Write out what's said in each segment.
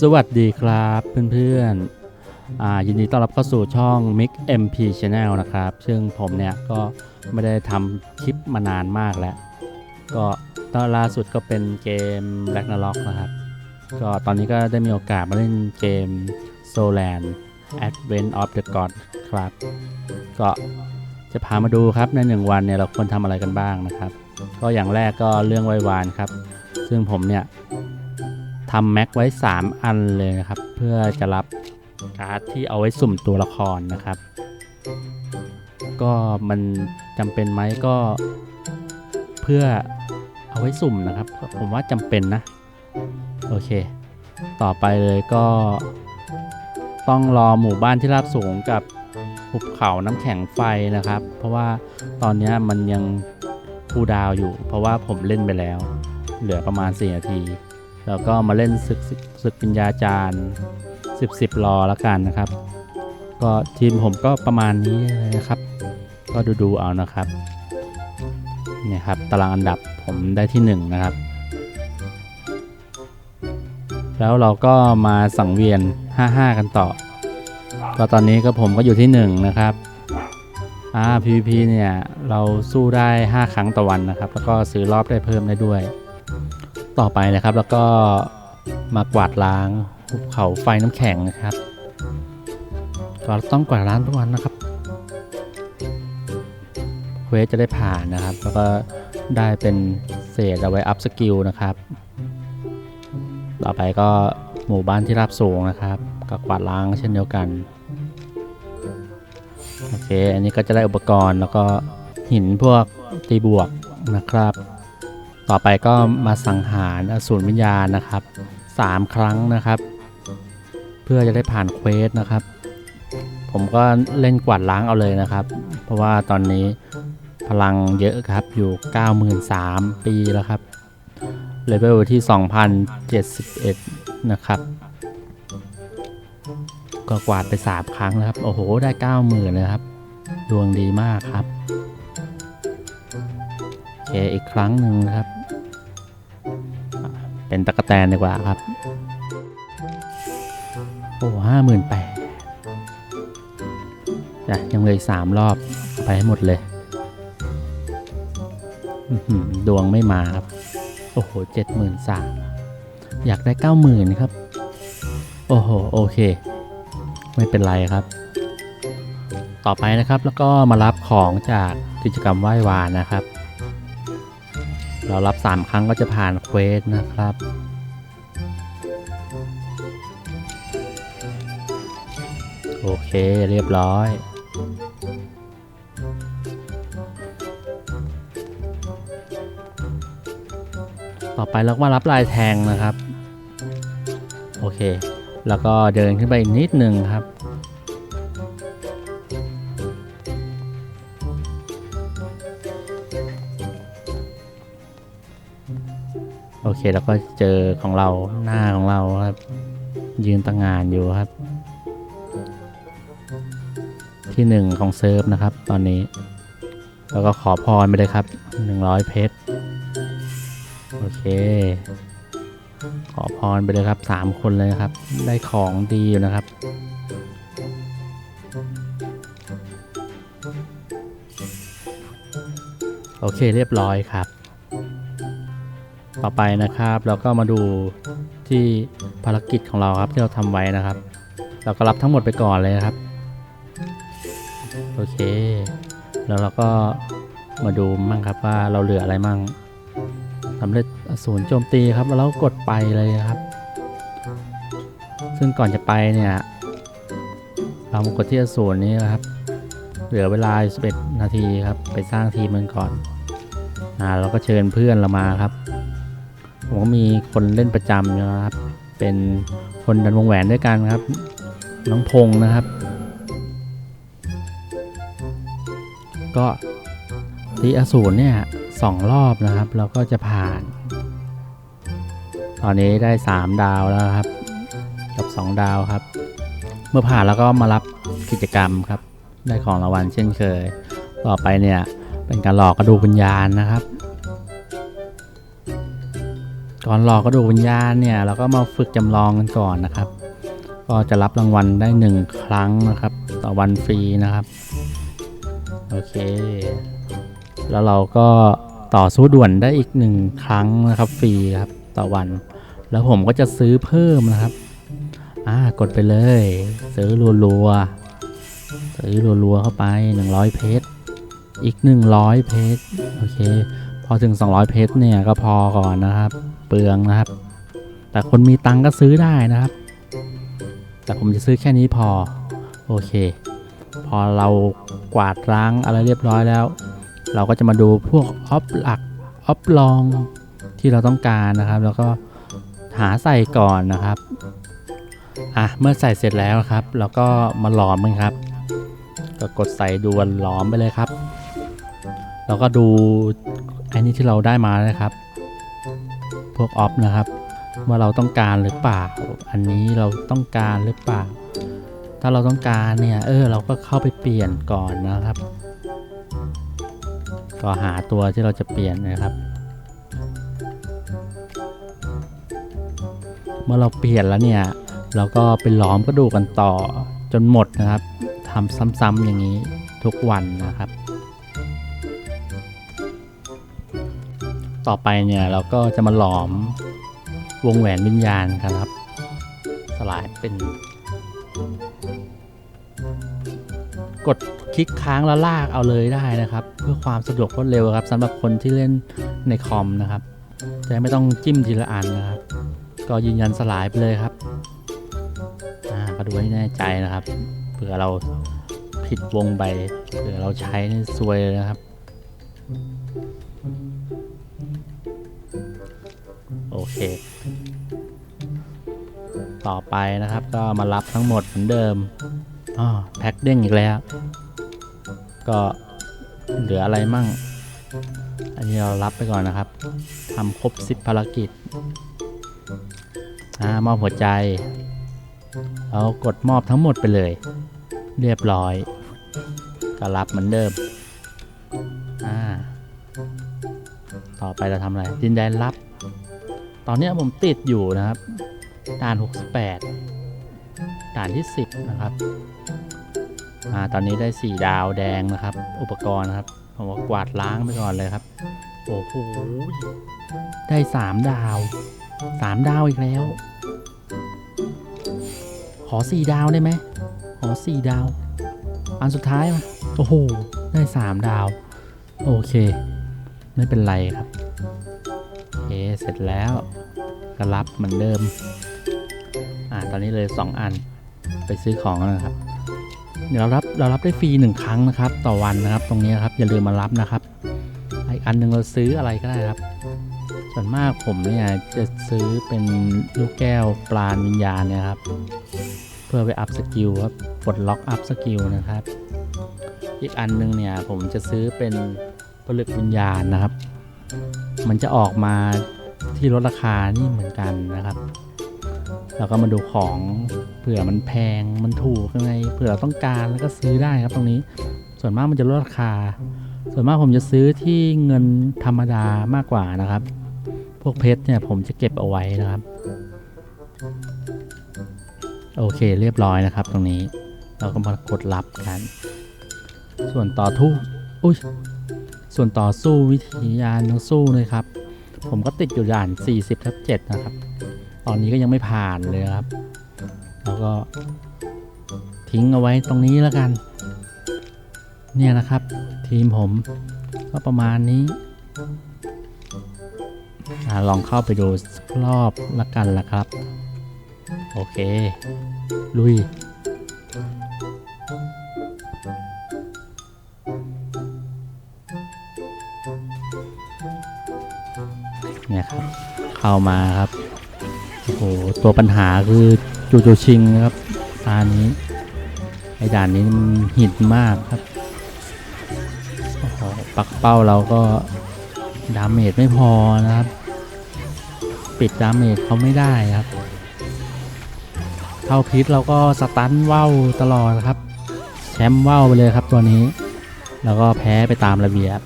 สวัสดีครับเพื่อนๆยินดีต้อนรับเข้าสู่ช่อง Mix MP Channel นะครับ ซึ่งผมเนี่ยก็ไม่ได้ทำคลิปมานานมากแล้ว ก็ตอนล่าสุดก็เป็นเกม Ragnarok นะครับ ก็ตอนนี้ก็ได้มีโอกาสมาเล่นเกม Soland Advent of the God ครับ ก็จะพามาดูครับในหนึ่งวันเนี่ยเราควรทำอะไรกันบ้างนะครับ ก็อย่างแรกก็เรื่องไว้วานครับ ซึ่งผมเนี่ย ทำแม็กไว้ 3 อันเลยนะครับ เพื่อจะรับการ์ดที่เอาไว้สุ่มตัวละครนะครับ ก็มันจำเป็นไหมก็เพื่อเอาไว้สุ่มนะครับ ผมว่าจำเป็นนะ โอเค ต่อไปเลยก็ต้องรอหมู่บ้านที่ราบสูงกับหุบเขาน้ำแข็งไฟนะครับ เพราะว่าตอนนี้มันยังคูดาวอยู่ เพราะว่าผมเล่นไปแล้ว เหลือประมาณ 4 นาที แล้วก็มาเล่นศึกศึกปิญญาจารย์ 10 10รอแล้วกันนะครับ ก็ทีมผมก็ประมาณนี้เลยนะครับ ก็ดูดูเอานะครับเนี่ยครับตารางอันดับผมได้ที่ 1 นะครับ แล้วเราก็มาสังเวียน 5-5 กันต่อ ก็ตอนนี้ก็ผมก็อยู่ที่ 1 นะครับอ่า PVP เนี่ย เราสู้ได้ 5 ครั้งต่อวันนะครับ แล้วก็ซื้อรอบได้เพิ่มได้ด้วย ต่อไปนะครับแล้วก็มากวาดล้างภูเขาไฟน้ำแข็งนะครับก็ต้องกวาดล้างทุกวันนะครับเควสจะได้ผ่านนะครับ แล้วก็ได้เป็นเศษเอาไว้อัพสกิลนะครับ ต่อไปก็หมู่บ้านที่ราบสูงนะครับก็กวาดล้างเช่นเดียวกันโอเคอันนี้ก็จะได้อุปกรณ์แล้วก็หินพวกตีบวกนะครับ ต่อไปก็มาสังหารอสูรวิญญาณนะครับ3ครั้งนะครับ เพื่อจะได้ผ่านเควสนะครับ ผมก็เล่นกวาดล้างเอาเลยนะครับ เพราะว่าตอนนี้พลังเยอะครับอยู่ 93,000 ปีแล้วครับเลเวลที่ 2,071 นะครับ ก็กวาดไป 3 ครั้งแล้วครับ โอ้โห ได้ 90,000เลยครับ ดวงดีมากครับโอเคอีกครั้งหนึ่งนะครับ เป็นตะกะแตนดีกว่าครับ โอ้ห้าหมื่นแปดจ้ะยังเหลยสามรอบไปให้หมดเลย ดวงไม่มาครับ โอ้โหเจ็ดหมื่นสามอยากได้เก้าหมื่นครับ โอ้โห โอเค ไม่เป็นไรครับ ต่อไปนะครับแล้วก็มารับของจากกิจกรรมไหว้วานนะครับ เรารับ 3 ครั้งก็จะผ่านเควสนะครับ โอเคเรียบร้อยต่อไปเราก็มารับลายแทงนะครับ โอเค แล้วก็เดินขึ้นไปอีกนิดหนึ่งครับ เคแล้วก็เจอของเราหน้าของเราครับ ยืนตั้งงานอยู่ครับ ที่หนึ่งของเซิร์ฟนะครับ ตอนนี้ แล้วก็ขอพรไปเลยครับ100เพชรโอเค ขอพรไปเลยครับ3คนเลยครับ ได้ของดีอยู่นะครับโอเคเรียบร้อยครับ ต่อไปนะครับ เราก็มาดูที่ภารกิจของเราครับที่เราทำไว้นะครับ เราก็รับทั้งหมดไปก่อนเลยครับ โอเค แล้วเราก็มาดูมั่งครับว่าเราเหลืออะไรมั่งสำเร็จอสูรโจมตีครับแล้วเรากดไปเลยครับ ซึ่งก่อนจะไปเนี่ยเรามากดที่อสูรนี้นะครับ เหลือเวลา11นาทีครับ ไปสร้างทีมมันก่อนอ่าเราก็เชิญเพื่อนเรามาครับ ก็มีคนเล่นประจำนะครับ เป็นคนดันวงแหวนด้วยกันครับ น้องพงษ์นะครับ ก็ตีอสูรเนี่ยสองรอบนะครับเราก็จะผ่าน ตอนนี้ได้ 3 ดาวแล้วครับ กับ 2 ดาวครับ เมื่อผ่านแล้วก็มารับกิจกรรมครับ ได้ของรางวัลเช่นเคย ต่อไปเนี่ยเป็นการหลอกกระดูกวิญญาณนะครับ ก่อนหลอกกระดูกวิญญาณเนี่ยเราก็มาฝึกจำลองกันก่อนนะครับ ก็จะรับรางวัลได้หนึ่งครั้งนะครับ ต่อวันฟรีนะครับ โอเค แล้วเราก็ต่อสู้ด่วนได้อีกหนึ่งครั้งนะครับฟรีครับต่อวัน แล้วผมก็จะซื้อเพิ่มนะครับอ่ากดไปเลย ซื้อรัวๆซื้อรัวๆเข้าไป 100 เพชรอีก 100 เพชรโอเค พอถึง 200 เพชรเนี่ยก็พอก่อนนะครับ ปลืองนะครับ แต่คนมีตังค์ก็ซื้อได้นะครับ แต่ผมจะซื้อแค่นี้พอ โอเค พอเรากวาดล้างอะไรเรียบร้อยแล้ว เราก็จะมาดูพวกออฟหลักออฟลองที่เราต้องการนะครับ แล้วก็หาใส่ก่อนนะครับอะเมื่อใส่เสร็จแล้วครับเราก็มาหลอมมันครับก็กดใส่ดวนหลอมไปเลยครับ แล้วก็ดูไอ้นี่ที่เราได้มานะครับ พวกออฟนะครับ ว่าเราต้องการหรือเปล่า อันนี้เราต้องการหรือเปล่า ถ้าเราต้องการเนี่ย เออ เราก็เข้าไปเปลี่ยนก่อนนะครับ ก็หาตัวที่เราจะเปลี่ยนนะครับ เมื่อเราเปลี่ยนแล้วเนี่ย เราก็ไปหลอมกระดูกกันต่อจนหมดนะครับทำซ้ำๆอย่างนี้ทุกวันนะครับ ต่อไปเนี่ยเราก็จะมาหลอมวงแหวนวิญญาณกันครับ สลายเป็น กดคลิกค้างแล้วลากเอาเลยได้นะครับ เพื่อความสะดวกรวดเร็วครับสำหรับคนที่เล่นในคอมนะครับ จะไม่ต้องจิ้มทีละอันนะครับ ก็ยืนยันสลายไปเลยครับอ่าก็ดูให้แน่ใจนะครับเผื่อเราผิดวงไปเผื่อเราใช้นี่ซวยเลยนะครับ โอเค ต่อไปนะครับก็มารับทั้งหมดเหมือนเดิมอ๋อแพ็คเด้งอีกแล้ว ก็เหลืออะไรมั่ง อันนี้เรารับไปก่อนนะครับทำครบ10ภารกิจอ่ามอบหัวใจ เอากดมอบทั้งหมดไปเลย เรียบร้อย ก็รับเหมือนเดิมอ่าต่อไปเราทำอะไรดินแดนรับ ตอนนี้ผมติดอยู่นะครับ ด่าน 68 ด่านที่ 10 นะครับอ่าตอนนี้ได้ 4 ดาวแดงนะครับ อุปกรณ์นะครับ ผมว่ากวาดล้างไปก่อนเลยครับ โอ้โห ได้ 3 ดาว 3 ดาวอีกแล้ว ขอ 4 ดาวได้ไหม ขอ 4 ดาว อันสุดท้ายมาโอ้โห ได้ 3 ดาว โอเค ไม่เป็นไรครับ เสร็จแล้ว ก็รับเหมือนเดิม อ่าตอนนี้เลย 2 อันไปซื้อของแล้วนะครับเดี๋ยวเรารับเรารับได้ฟรีหนึ่งครั้งนะครับ ต่อวันนะครับ ตรงนี้ครับอย่าลืมมารับนะครับอีกอันหนึ่งเราซื้ออะไรก็ได้ครับ ส่วนมากผมเนี่ยจะซื้อเป็นลูกแก้วปราวิญญาณเนี่ยครับ เพื่อไปอัพสกิลครับปลดล็อกอัพสกิลนะครับ อีกอันหนึงเนี่ยผมจะซื้อเป็นผลึกวิญญาณนะครับ มันจะออกมา ที่ลดราคานี่เหมือนกันนะครับแล้วก็มาดูของเผื่อมันแพงมันถูกยังไงเผื่อเราต้องการแล้วก็ซื้อได้ครับตรงนี้ส่วนมากมันจะลดราคา ส่วนมากผมจะซื้อที่เงินธรรมดามากกว่านะครับ พวกเพชรเนี่ยผมจะเก็บเอาไว้นะครับ โอเคเรียบร้อยนะครับ ตรงนี้เราก็มากดรับกัน ส่วนต่อทุกอุ้ยส่วนต่อสู้วิธียานต้องสู้เลยครับ ผมก็ติดอยู่ด่าน 40ทับ7นะครับ ตอนนี้ก็ยังไม่ผ่านเลยครับ แล้วก็ทิ้งเอาไว้ตรงนี้แล้วกัน เนี่ยนะครับ ทีมผมก็ประมาณนี้อลองเข้าไปดูรอบละกันละครับ โอเค ลุย เนี่ยครับเข้ามาครับโอ้โหตัวปัญหาคือจูจูชิงนะครับตานี้ไอ้ด่านนี้มันหินมากครับโอ้โหปักเป้าเราก็ดาเมจไม่พอนะครับ ปิดดาเมจเขาไม่ได้ครับเท่าพิษเราก็สตันว่าวตลอดครับ แชมป์ว่าวไปเลยครับตัวนี้ แล้วก็แพ้ไปตามระเบียบ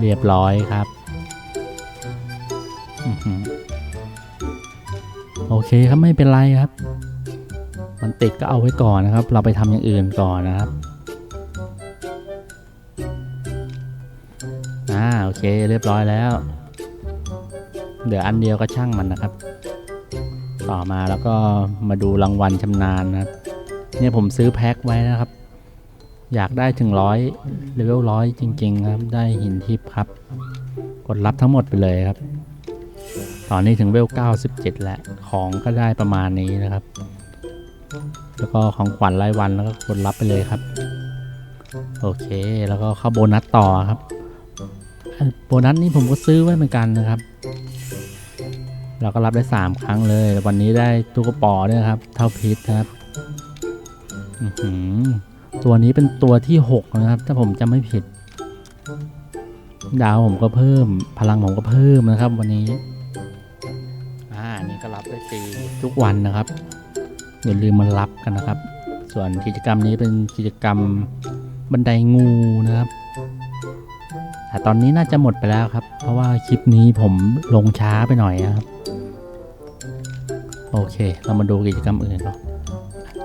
เรียบร้อยครับ โอเคครับไม่เป็นไรครับ มันติดก็เอาไว้ก่อนนะครับ เราไปทำอย่างอื่นก่อนนะครับอ่าโอเคเรียบร้อยแล้ว เหลืออันเดียวก็ช่างมันนะครับ ต่อมาแล้วก็มาดูรางวัลชำนาญนะครับ เนี่ยผมซื้อแพ็คไว้นะครับ อยากได้ถึงร้อยเลเวลร้อยจริง ๆ ครับ ได้หินทิพย์ครับ กดรับทั้งหมดไปเลยครับ ตอนนี้ถึงเวล 97 แล้ว ของก็ได้ประมาณนี้นะครับ แล้วก็ของขวัญรายวันแล้วก็กดรับไปเลยครับ โอเค แล้วก็เข้าโบนัสต่อครับ โบนัสนี้ผมก็ซื้อไว้เหมือนกันนะครับ เราก็รับได้ 3 ครั้งเลย วันนี้ได้ตุ๊กปอด้วยครับ เท่าพิษครับหือตัวนี้เป็นตัวที่ 6 นะครับ ถ้าผมจำไม่ผิด ดาวผมก็เพิ่ม พลังผมก็เพิ่มนะครับ วันนี้ นี่ก็รับได้ฟรีทุกวันนะครับอย่าลืมมารับกันนะครับ ส่วนกิจกรรมนี้เป็นกิจกรรมบันไดงูนะครับแต่ตอนนี้น่าจะหมดไปแล้วครับ เพราะว่าคลิปนี้ผมลงช้าไปหน่อยนะครับ โอเค เรามาดูกิจกรรมอื่นก่อน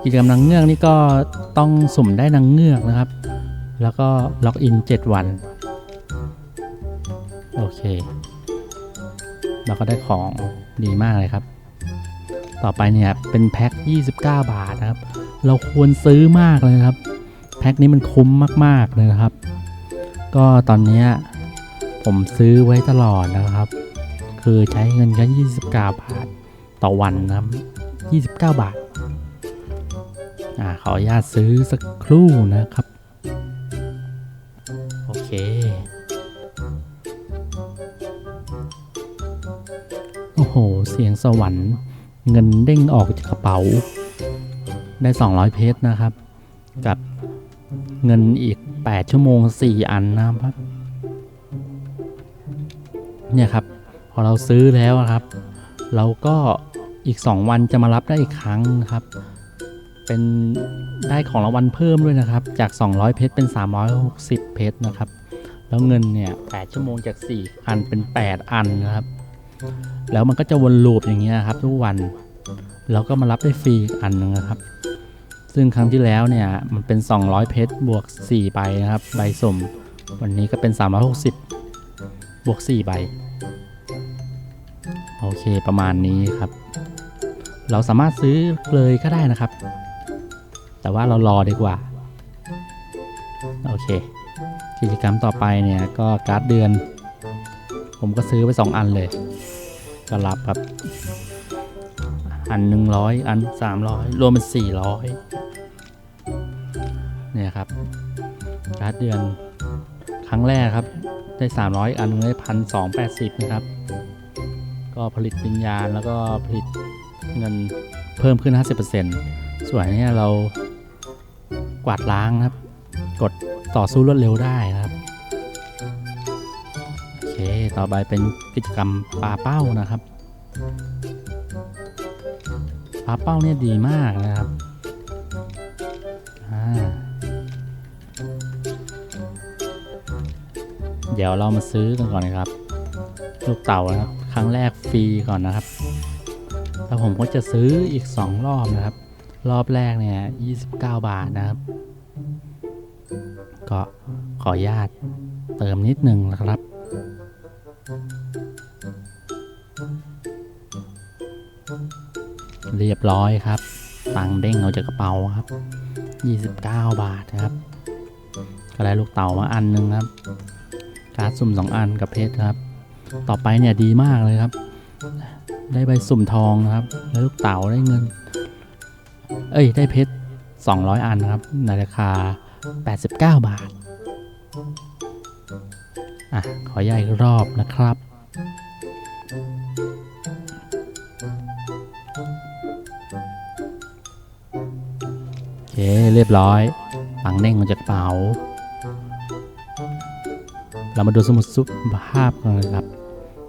กิจกรรมนางเงือกนี่ก็ต้องสุ่มได้นางเงือกนะครับ แล้วก็ล็อกอิน 7 วัน โอเค เราก็ได้ของดีมากเลยครับ ต่อไปเนี่ยเป็นแพ็ค29 บาทนะครับ เราควรซื้อมากเลยครับ แพ็คนี้มันคุ้มมากๆเลยนะครับ ก็ตอนนี้ผมซื้อไว้ตลอดนะครับ คือใช้เงินแค่29 บาทต่อวันนะครับ 29 บาทอ่าขออนุญาตซื้อสักครู่นะครับ โอเค โอ้โห เสียงสวรรค์ เงินเด้งออกจากกระเป๋า ได้ 200 เพชรนะครับ กับเงินอีก 8 ชั่วโมง 4 อันนะครับ เนี่ยครับ พอเราซื้อแล้วครับ เราก็อีก 2 วันจะมารับได้อีกครั้งนะครับ เป็นได้ของรางวัลเพิ่มด้วยนะครับ จาก 200 เพชรเป็น 360 เพชรนะครับ แล้วเงินเนี่ย 8 ชั่วโมงจาก 4 อันเป็น 8 อันนะครับ แล้วมันก็จะวนลูปอย่างเงี้ยครับ ทุกวันเราก็มารับได้ฟรีอันหนึงนะครับ ซึ่งครั้งที่แล้วเนี่ยมันเป็น 200 เพชรบวก 4 ใบนะครับ ใบสม วันนี้ก็เป็น 360 บวก 4 ใบ โอเคประมาณนี้ครับ เราสามารถซื้อเลยก็ได้นะครับ แต่ว่าเรารอดีกว่า โอเค กิจกรรมต่อไปเนี่ยก็การ์ดเดือน ผมก็ซื้อไป 2 อันเลย ก็รับครับ อันหนึ่งร้อยอันสามร้อยรวมเป็นสี่ร้อยเนี่ยครับการ์ดเดือนครั้งแรกครับ ได้ 300 อันหนึ่งได้พันสองแปดสิบนะครับ ก็ผลิตวิญญาณแล้วก็ผลิตเงินเพิ่มขึ้น 50%ส่วนอันเนี้ยเรากวาดล้างครับ กดต่อสู้รวดเร็วได้นะครับ ต่อไปเป็นกิจกรรมปลาเป้านะครับ ปลาเป้าเนี่ยดีมากนะครับอ่าเดี๋ยวเรามาซื้อกันก่อนนะครับ ลูกเต่านะครับ ครั้งแรกฟรีก่อนนะครับ แล้วผมก็จะซื้ออีก 2 รอบนะครับ รอบแรกเนี่ย29 บาทนะครับ ก็ขออนุญาตเติมนิดนึงนะครับ เรียบร้อยครับ ตังเด้งออกจากกระเป๋าครับ 29 บาทครับ ก็ได้ลูกเต่ามาอันหนึงครับ การ์ดสุ่ม 2 อันกับเพชรครับ ต่อไปเนี่ยดีมากเลยครับ ได้ใบสุ่มทองนะครับ แล้วลูกเต่าได้เงิน เอ้ย ได้เพชร 200 อันครับ ในราคา 89 บาท อะ ขอย้ายรอบนะครับ โอเคเรียบร้อยปังเด้งมาจากเป๋า เรามาดูสมุดสุขภาพกันเลยครับ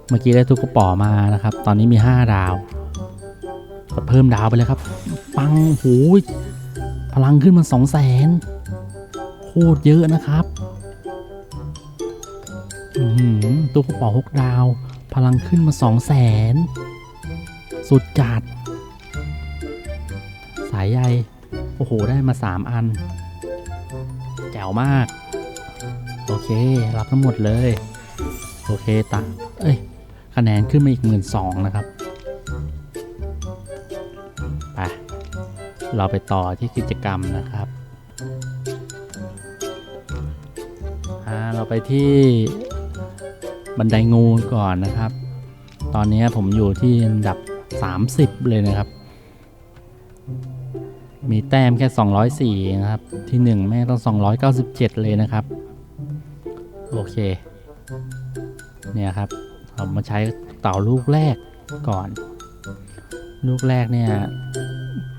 เมื่อกี้ได้ทุกกระป๋อมานะครับ ตอนนี้มี 5 ดาวกดเพิ่มดาวไปเลยครับ ปังโหูยพลังขึ้นมา2 0 0แสนโคตรเยอะนะครับตู้กระป๋อ6ดาว พลังขึ้นมาสองแสนสุดจัด สายใย โอ้โห ได้มา 3 อัน แจ๋วมาก โอเค รับทั้งหมดเลย โอเคตัเอ้ย คะแนนขึ้นมาอีกหมื่นสองนะครับ ไป เราไปต่อที่กิจกรรมนะครับเราไปที่บันไดงูก่อนนะครับ ตอนนี้ผมอยู่ที่อันดับ 30 เลยนะครับ มีแต้มแค่ 204นะครับ ที่ 1 แม่งต้อง 297 เลยนะครับ โอเค เนี่ยครับเรามาใช้เต่าลูกแรกก่อน ลูกแรกเนี่ย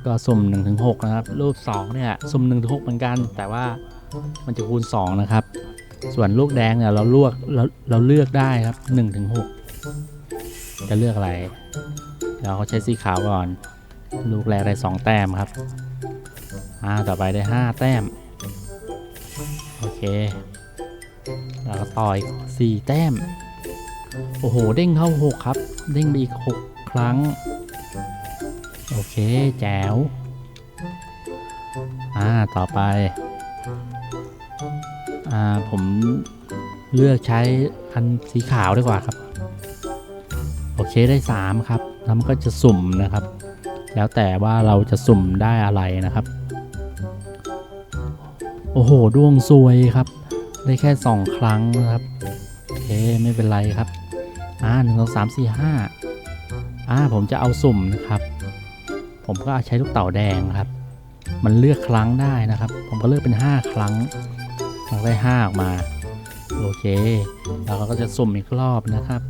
ก็สุ่ม1ถึง6นะครับ ลูก2เนี่ย สุ่ม1ถึง6เหมือนกัน แต่ว่ามันจะคูณ 2 นะครับ ส่วนลูกแดงเนี่ยเราลวกเราเราเลือกได้ครับ1ถึง6จะเลือกอะไรเราก็ใช้สีขาวก่อน ลูกแรกได้ 2 แต้มครับ อ่าต่อไปได้ 5 แต้ม โอเคแล้วก็ต่ออีก4แต้ม โอ้โห เด้งเข้า 6 ครับ เด้งไปอีก 6 ครั้ง โอเค แจ๋ว อ่า ต่อไป อ่า ผมเลือกใช้อันสีขาวดีกว่าครับ โอเคได้ 3 ครับ แล้วมันก็จะสุ่มนะครับ แล้วแต่ว่าเราจะสุ่มได้อะไรนะครับ โอ้โห ดวงซวยครับ ได้แค่ 2 ครั้งนะครับ โอเค ไม่เป็นไรครับ อ่าหนึ่งสองสามสี่ห้าอ่า ผมจะเอาสุ่มนะครับ ผมก็ใช้ลูกเต่าแดงครับ มันเลือกครั้งได้นะครับ ผมก็เลือกเป็น 5 ครั้งมันได้5ออกมา โอเค แล้วเราก็จะสุ่มอีกรอบนะครับ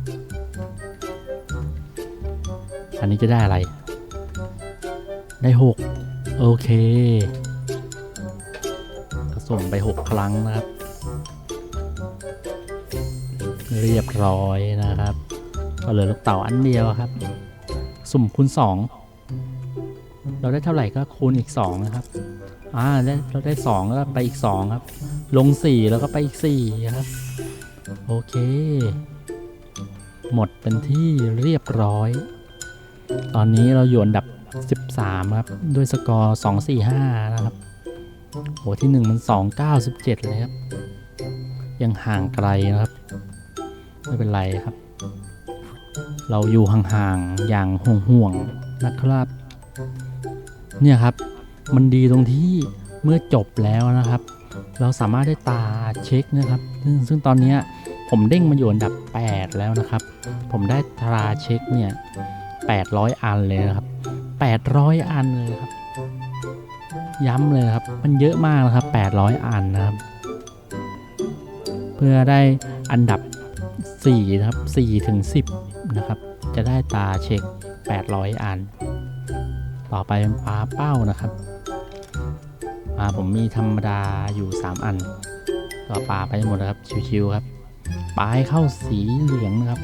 อันนี้จะได้อะไร ได้ 6 โอเค สุ่มไป 6 ครั้งนะครับ เรียบร้อยนะครับ ก็เหลือลูกเต่าอันเดียวครับ สุ่มคูณ2 เราได้เท่าไหร่ก็คูณอีก 2 นะครับ อ่าได้เราได้ 2 แล้วก็ไปอีก 2 ครับ ลง 4 แล้วก็ไปอีก 4 ครับ โอเค หมดเป็นที่เรียบร้อย ตอนนี้เราอยู่อันดับ 13 ครับ ด้วยสกอร์ 245 นะครับ โหที่1มัน297เลยครับ ยังห่างไกลนะครับ ไม่เป็นไรครับ เราอยู่ห่างๆอย่างห่วงๆนะครับ เนี่ยครับ มันดีตรงที่เมื่อจบแล้วนะครับ เราสามารถได้ตาเช็คนะครับ ซึ่งงตอนนี้ผมเด้งมาอยู่อันดับ 8 แล้วนะครับ ผมได้ตราเช็คเนี่ย800 อันเลยนะครับ 800 อันเลยครับ ย้ำเลยครับ มันเยอะมากนะครับ 800 อันนะครับ เพื่อได้อันดับ 4 นะครับ4ถึง10 นะครับ จะได้ตาเช็ค 800 อัน ต่อไปเป็นปลาเป้านะครับปลาผมมีธรรมดาอยู่ 3 อันก็ปลาไปหมดนะครับ ชิวๆครับ ปลาให้เข้าสีเหลืองนะครับ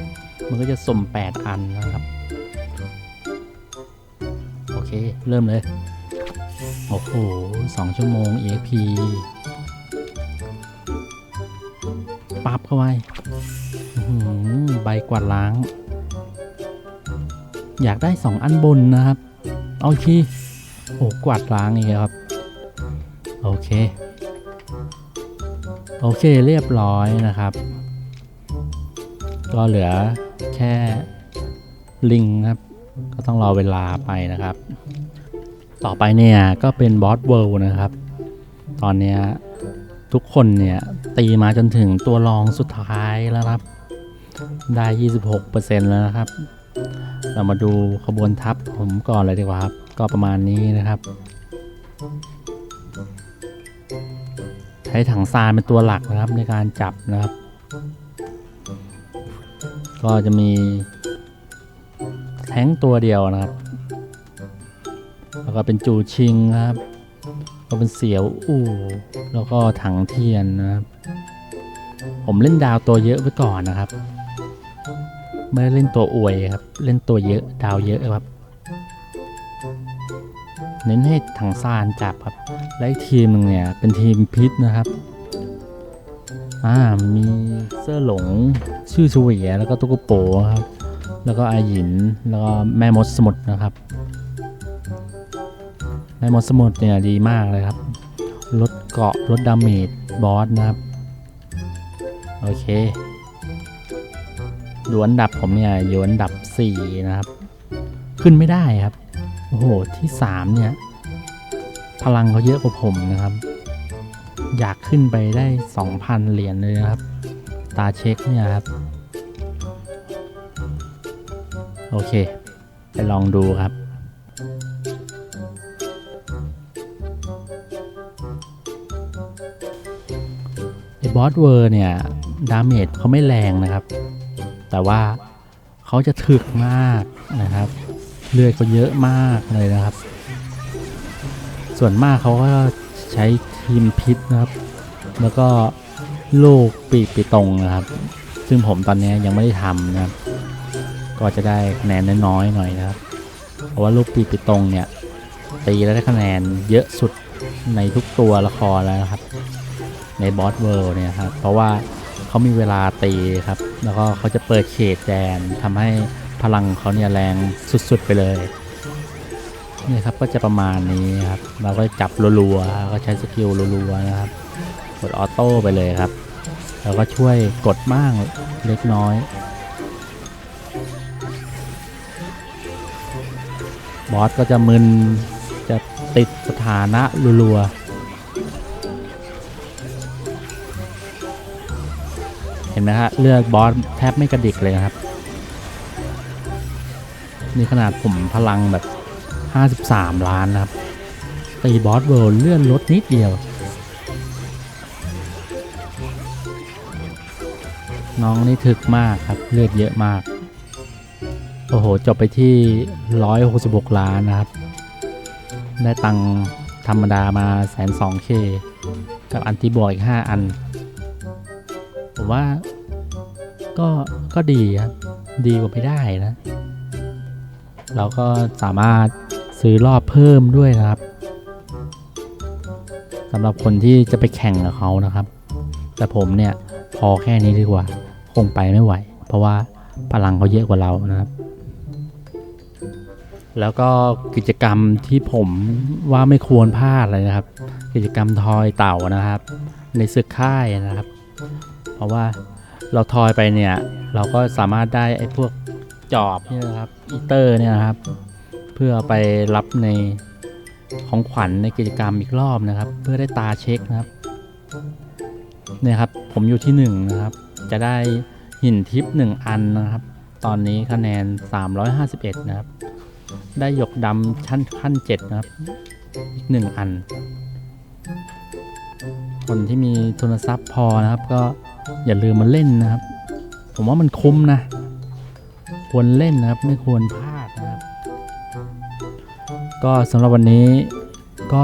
มันก็จะสม 8 อันนะครับ โอเค เริ่มเลย โอ้โหสองชั่วโมง EXP ปั๊บเข้าไว้หือใบกวาดล้าง อยากได้สองอันบนนะครับ เอาอีกทีโอ้กวาดล้างอีกครับ โอเค โอเคเรียบร้อยนะครับ ก็เหลือแค่ลิงครับ ก็ต้องรอเวลาไปนะครับ ต่อไปเนี่ยก็เป็นบอสเวิลด์นะครับ ตอนเนี้ยทุกคนเนี่ยตีมาจนถึงตัวรองสุดท้ายแล้วครับ ได้ 26%แล้วนะครับ เรามาดูขบวนทัพผมก่อนเลยดีกว่าครับ ก็ประมาณนี้นะครับ ใช้ถังซานเป็นตัวหลักนะครับในการจับนะครับ ก็จะมีแท้งตัวเดียวนะครับ ก็เป็นจูชิงครับ ก็เป็นเสียวอู่ แล้วก็ถังเทียนนะครับ ผมเล่นดาวตัวเยอะไว้ก่อนนะครับ ไม่ได้เล่นตัวอวยครับ เล่นตัวเยอะดาวเยอะครับ เน้นให้ถังซานจับครับ และทีมหนึ่งเนี่ยเป็นทีมพิษนะครับอ่ามีเสื้อหลงชื่อชเวียแล้วก็ตุ๊กโปครับ แล้วก็อาหยินแล้วก็แม่มดสมุทรนะครับ แม่มดสมุทรเนี่ยดีมากเลยครับ ลดเกาะลดดาเมจบอสนะครับ โอเคดูอันดับผมเนี่ยอยู่อันดับ 4 นะครับ ขึ้นไม่ได้ครับ โอ้โห ที่ 3 เนี่ย พลังเขาเยอะกว่าผมนะครับ อยากขึ้นไปได้ 2,000 เหรียญเลยนะครับ ตาเช็คเนี่ยครับ โอเค ไปลองดูครับ บอสเวอร์เนี่ยดาเมจเขาไม่แรงนะครับ แต่ว่าเขาจะถึกมากนะครับเลือดเขาเยอะมากเลยนะครับ ส่วนมากเขาก็ใช้ทีมพิษนะครับ แล้วก็ลูกปีกปีตรงนะครับ ซึ่งผมตอนนี้ยังไม่ได้ทำนะครับ ก็จะได้คะแนนน้อยๆหน่อยนะครับ เพราะว่าลูกปีกปีตรงเนี่ยตีแล้วได้คะแนนเยอะสุดในทุกตัวละครแล้วนะครับ ในบอสเวิลด์เนี่ยครับ เพราะว่าเขามีเวลาตีครับ แล้วก็เขาจะเปิดเขตแดนทำให้พลังเขาเนี่ยแรงสุดๆไปเลยนี่ครับก็จะประมาณนี้ครับ เราก็จับรัวๆก็ใช้สกิลรัวๆนะครับ กดออโต้ไปเลยครับ แล้วก็ช่วยกดบ้างเล็กน้อย บอสก็จะมึนจะติดสถานะรัวๆ ห็นไหมฮะเลือดบอสแทบไม่กระดิกเลยนะครับ นี่ขนาดผมพลังแบบ 53 ล้านนะครับ ตีบอสเวิลด์เลื่อนลดนิดเดียว น้องนี่ถึกมากครับเลือดเยอะมาก โอ้โห จบไปที่ 166 ล้านนะครับ ได้ตังธรรมดามาแสนสองเคกับอันติบอยอีก 5 อัน ผมว่าก็ก็ดีครับ ดีกว่าไม่ได้นะ เราก็สามารถซื้อรอบเพิ่มด้วยนะครับสำหรับคนที่จะไปแข่งกับเขานะครับ แต่ผมเนี่ยพอแค่นี้ดีกว่า คงไปไม่ไหว เพราะว่าพลังเขาเยอะกว่าเรานะครับ แล้วก็กิจกรรมที่ผมว่าไม่ควรพลาดเลยนะครับ กิจกรรมทอยเต่านะครับ ในศึกค่ายนะครับ เพราะว่าเราทอยไปเนี่ย เราก็สามารถได้ไอ้พวกจอบเนี่ยนะครับอีเตอร์เนี่ยนะครับ เพื่อไปรับในของขวัญในกิจกรรมอีกรอบนะครับ เพื่อได้ตาเช็คนะครับเนี่ยครับผมอยู่ที่หนึ่งนะครับ จะได้หินทิปหนึ่งอันนะครับ ตอนนี้คะแนน 351 นะครับ ได้หยกดำชั้นขั้นเจ็ดนะครับ อีกหนึ่งอัน คนที่มีทุนทรัพย์พอนะครับก็ อย่าลืมมาเล่นนะครับ ผมว่ามันคุ้มนะ ควรเล่นนะครับ ไม่ควรพลาดนะครับ ก็สำหรับวันนี้ก็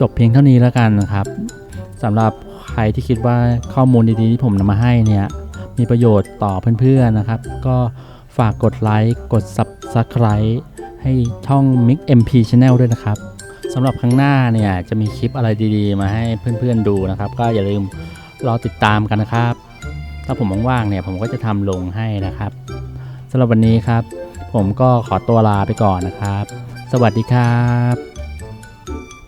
จบเพียงเท่านี้แล้วกันนะครับสำหรับใครที่คิดว่าข้อมูลดีๆที่ผมนำมาให้เนี่ย มีประโยชน์ต่อเพื่อนๆนะครับ ก็ฝากกดไลค์กด Subscribe ให้ช่อง Mix MP Channel ด้วยนะครับสำหรับครั้งหน้าเนี่ย จะมีคลิปอะไรดีๆ มาให้เพื่อนๆดูนะครับ ก็อย่าลืม รอติดตามกันนะครับ ถ้าผมว่างๆเนี่ยผมก็จะทำลงให้นะครับสำหรับวันนี้ครับ ผมก็ขอตัวลาไปก่อนนะครับ สวัสดีครับ